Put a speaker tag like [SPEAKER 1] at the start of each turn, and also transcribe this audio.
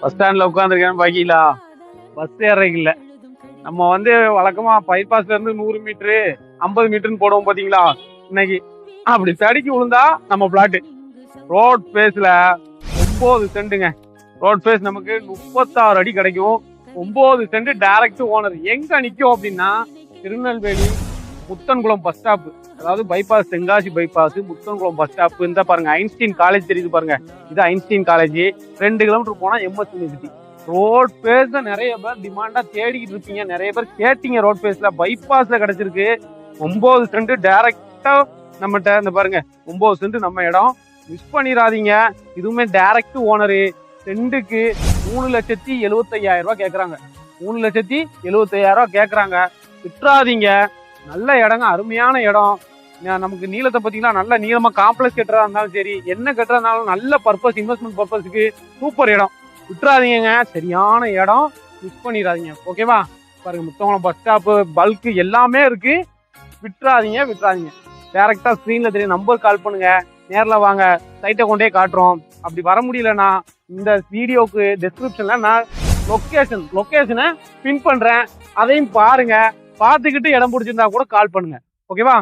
[SPEAKER 1] Bus ஸ்டாண்ட்ல உட்காந்துருக்கேன் பாக்கீங்களா bus ஏறதுக்கு நம்ம வந்து வழக்கமா பைபாஸ்ல இருந்து நூறு மீட்டரு ஐம்பது மீட்டர்னு போடுவோம் பாத்தீங்களா இன்னைக்கு. அப்படி தடுக்கி விழுந்தா நம்ம பிளாட்டு ரோட் ஃபேஸில் ஒன்பது சென்ட்டுங்க ரோட் ஃபேஸ் நமக்கு முப்பத்தாறு அடி கிடைக்கும். ஒன்பது சென்ட் டைரக்ட் ஓனர் எங்க நிக்கும் அப்படின்னா திருநெல்வேலி முத்தன்குளம் பஸ் ஸ்டாப் அதாவது bypass Tenkasi bypass Muthankulam bus stop இந்த பாருங்க ஐன்ஸ்டீன் காலேஜ் தெரியுது பாருங்க. இது ஐன்ஸ்டீன் காலேஜ் ரெண்டு கிலோமீட்டர் போனா எம்எஸ் யூனிவர்சிட்டி ரோட் ஃபேஸ் நிறைய பேர் டிமாண்டா தேடிக்கிட்டு இருப்பீங்க. நிறைய பேர் கேட்டீங்க ரோட் பேஸ்ல பைபாஸ்ல கிடைச்சிருக்கு. ஒன்பது சென்ட் டைரக்டா நம்மகிட்ட இந்த பாருங்க ஒன்பது சென்ட் நம்ம இடம். மிஸ் பண்ணிடாதீங்க. இதுவுமே டைரக்ட் ஓனரு சென்ட்டுக்கு மூணு லட்சத்தி எழுபத்தையாயிரம் ரூபாய் கேக்குறாங்க. மூணு லட்சத்தி எழுபத்தையாயிரம் ரூபாய் கேக்குறாங்க. விட்டுறாதீங்க. நல்ல இடங்க அருமையான இடம். நமக்கு நீளத்தை பார்த்தீங்கன்னா நல்ல நீளமா காம்ப்ளெக்ஸ் கட்டுறதா இருந்தாலும் சரி என்ன கட்டுறதா இருந்தாலும் நல்ல பர்பஸ் இன்வெஸ்ட்மெண்ட் பர்பஸ்க்கு சூப்பர் இடம். விட்டுறாதீங்க சரியான இடம் மிஸ் பண்ணிடாதீங்க. ஓகேவா பாருங்க முத்தவங்களம் பஸ் ஸ்டாப்பு பல்க்கு எல்லாமே இருக்கு. விட்டுறாதீங்க விட்டுறாதீங்க. டேரக்டா ஸ்க்ரீன்ல தெரியும் நம்பர் கால் பண்ணுங்க. நேரில் வாங்க சைட்டை கொண்டே காட்டுறோம். அப்படி வர முடியலன்னா இந்த வீடியோக்கு டிஸ்கிரிப்ஷன்ல நான் லொக்கேஷன் லொக்கேஷனை பின் பண்றேன். அதையும் பாருங்க. பார்த்துக்கிட்டு இடம் பிடிச்சிருந்தா கூட கால் பண்ணுங்க. ஓகேவா